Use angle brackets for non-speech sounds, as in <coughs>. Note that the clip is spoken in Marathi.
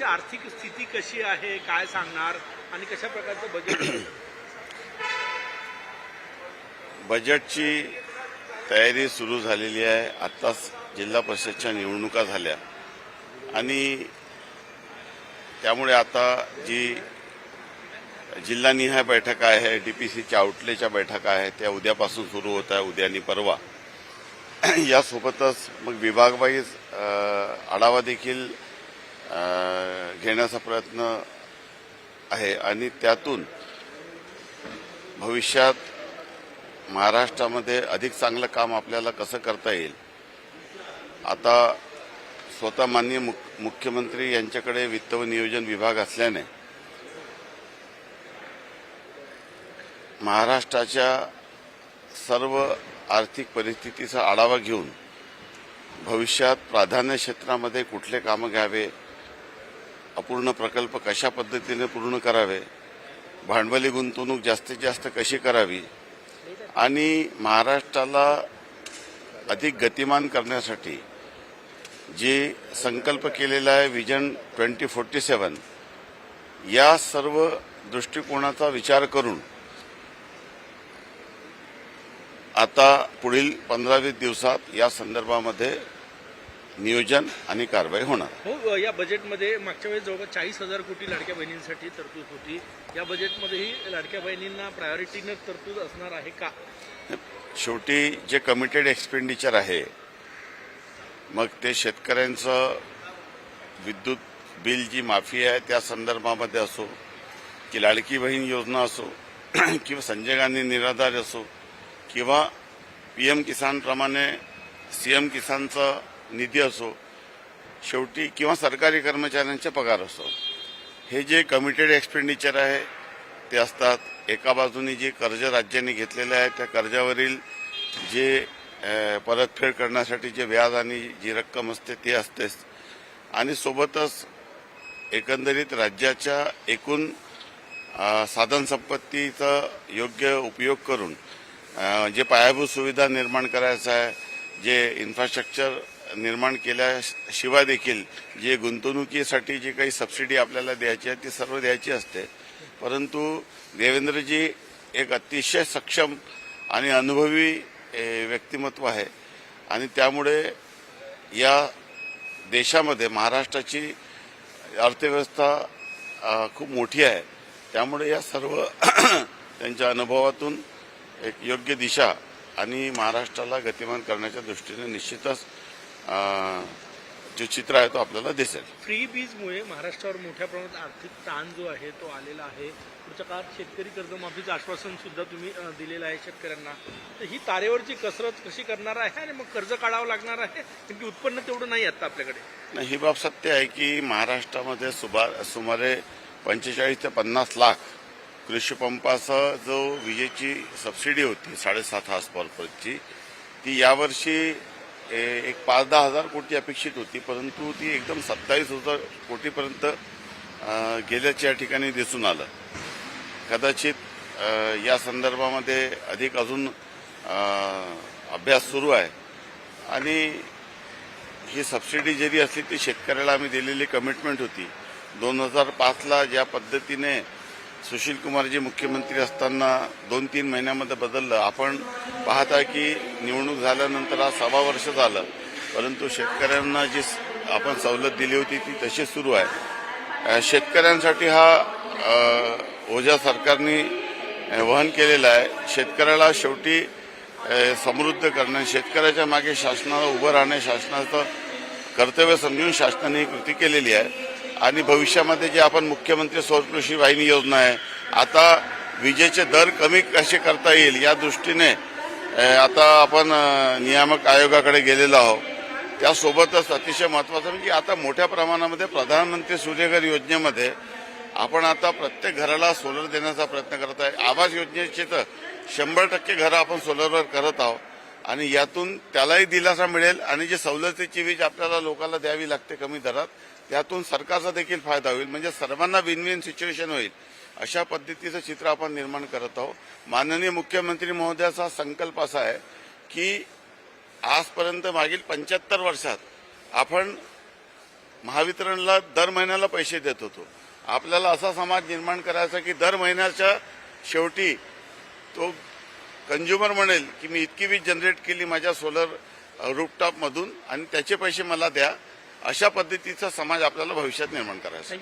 राज्याची आर्थिक स्थिती कशी आहे काय सांगणार आणि कशा प्रकारचं बजेट <coughs> बजेटची तयारी सुरू झालेली आहे. आत्ताच जिल्हा परिषदच्या निवडणुका झाल्या. आणि त्यामुळे आता जी जिल्हानिहाय बैठका आहे डीपीसीच्या आउटलेच्या बैठका आहेत त्या उद्यापासून सुरू होत आहे उद्या आणि परवा. <coughs> यासोबतच मग विभागवाईज आढावा देखील घेण्याचा प्रयत्न आहे आणि त्यातून भविष्यात महाराष्ट्रामध्ये अधिक चांगलं काम आपल्याला कसं करता येईल? आता स्वतः माननीय मुख- मुख्यमंत्री यांच्याकडे वित्त व नियोजन विभाग असल्याने महाराष्ट्राच्या सर्व आर्थिक परिस्थितीचा आढावा घेऊन भविष्यात प्राधान्य क्षेत्रामध्ये कुठले कामं घ्यावे अपूर्ण प्रकल्प कशा पद्धतीने पूर्ण करावे? भांडवली गुंतवणूक जास्तीत जास्त कशी करावी? आणि महाराष्ट्राला अधिक गतिमान करण्यासाठी जे संकल्प केलेला आहे विजन ट्वेंटी फोर्टी सेवन या सर्व दृष्टिकोनाचा विचार करून आता पुढील पंधरा वीस दिवसात या संदर्भामध्ये नियोजन आणि कारवाई होणार. हो या बजेटमध्ये मागच्या वेळेस जवळपास चाळीस हजार कोटी लाडक्या बहिणींसाठी तरतूद होती. या बजेटमध्येही लाडक्या बहिणींना प्रायोरिटीनं तरतूद असणार आहे का? शेवटी जे कमिटेड एक्सपेंडिचर आहे मग ते शेतकऱ्यांचं विद्युत बिल जी माफी आहे त्या संदर्भामध्ये असो की लाडकी बहीण योजना असो <clears throat> किंवा संजय गांधी निराधार असो किंवा पी एम किसानप्रमाणे सी एम किसानचा निधी असो शेवटी किंवा सरकारी कर्मचाऱ्यांचे पगार असो हे जे कमिटेड एक्सपेंडिचर आहे ते असतात एका बाजूने जे कर्ज राज्याने घेतलेले आहे त्या कर्जावरील जे परतफेड करण्यासाठी जे व्याज आणि जी रक्कम असते ते असतेच. आणि सोबतच एकंदरीत राज्याच्या एकूण साधनसंपत्तीचा योग्य उपयोग करून जे पायाभूत सुविधा निर्माण करायचं आहे जे इन्फ्रास्ट्रक्चर निर्माण केल्याशिवाय देखील जे गुंतवणुकीसाठी जी काही सबसिडी आपल्याला द्यायची आहे ती सर्व द्यायची असते. परंतु देवेंद्रजी एक अतिशय सक्षम आणि अनुभवी ए, व्यक्तिमत्व आहे. आणि त्यामुळे या देशामध्ये महाराष्ट्राची अर्थव्यवस्था खूप मोठी आहे. त्यामुळे या सर्व <clears throat> त्यांच्या अनुभवातून एक योग्य दिशा आणि महाराष्ट्राला गतिमान करण्याच्या दृष्टीने निश्चितच जे चित्र आहे तो आपल्याला दिसेल. फ्री बीजमुळे महाराष्ट्रावर मोठ्या प्रमाणात आर्थिक ताण जो आहे तो आलेला आहे. पुढच्या काळात शेतकरी कर्जमाफीचं आश्वासन सुद्धा तुम्ही दिलेलं आहे शेतकऱ्यांना. तर ही तारेवरची कसरत कशी करणार आहे आणि मग कर्ज काढावं लागणार आहे? कारण की उत्पन्न तेवढं नाही आता आपल्याकडे. नाही, ही बाब सत्य आहे की महाराष्ट्रामध्ये सुबा सुमारे पंचेचाळीस ते पन्नास लाख कृषी पंपासह जो विजेची सबसिडी होती साडेसात हार्स पॉवरची ती यावर्षी एक पाच दहा हजार कोटी अपेक्षित होती परंतु ती एकदम सत्तावीस हजार कोटीपर्यंत गेल्याच्या या ठिकाणी दिसून आलं. कदाचित या संदर्भामध्ये अधिक अजून अभ्यास सुरू आहे. आणि ही सबसिडी जरी असली ती शेतकऱ्याला आम्ही दिलेली कमिटमेंट होती. दोन हजार पाचला ज्या पद्धतीने सुशील कुमारजी मुख्यमंत्री असताना दोन तीन महिन्यामध्ये बदललं. आपण पाहता की निवडणूक झाल्यानंतर आज सव्वा वर्ष झालं. परंतु शेतकऱ्यांना जी आपण सवलत दिली होती ती तशी सुरू आहे. शेतकऱ्यांसाठी हा ओझ्या ओझा सरकारने वहन केलेला आहे. शेतकऱ्याला शेवटी समृद्ध करणं शेतकऱ्याच्या मागे शासनाला उभं राहणे शासनाचं कर्तव्य समजून शासनाने ही कृती केलेली आहे. आणि भविष्यामध्ये जे आपण मुख्यमंत्री सौर वाहिनी योजना आहे आता विजेचे दर कमी कसे करता येईल या दृष्टीने आता आपण नियामक आयोगाकडे गेलेलो आहोत. त्यासोबतच अतिशय महत्वाचं म्हणजे आता मोठ्या प्रमाणामध्ये प्रधानमंत्री सूर्यघर योजनेमध्ये आपण आता प्रत्येक घराला सोलर देण्याचा प्रयत्न करत आहे. आवास योजनेचे तर शंभर टक्के घरं आपण सोलरवर करत आहोत. आणि यातून त्यालाही दिलासा मिळेल आणि जे सवलतीची वीज आपल्याला लोकांना द्यावी लागते कमी दरात यातून सरकारचा देखील फायदा होईल. म्हणजे सर्वांना विन विन सिच्युएशन होईल. अशा पद्धतीचं चित्र आपण निर्माण करत आहोत. माननीय मुख्यमंत्री महोदयाचा संकल्प असा आहे की आजपर्यंत मागील पंच्याहत्तर वर्षात आपण महावितरणला दर महिन्याला पैसे देत होतो. आपल्याला असा समाज निर्माण करायचा की दर महिन्याच्या शेवटी तो कंझ्युमर म्हणेल की मी इतकी वीज जनरेट केली माझ्या सोलर रूपटॉपमधून आणि त्याचे पैसे मला द्या. अशा पद्धतीचा समाज आपल्याला भविष्यात निर्माण करायचा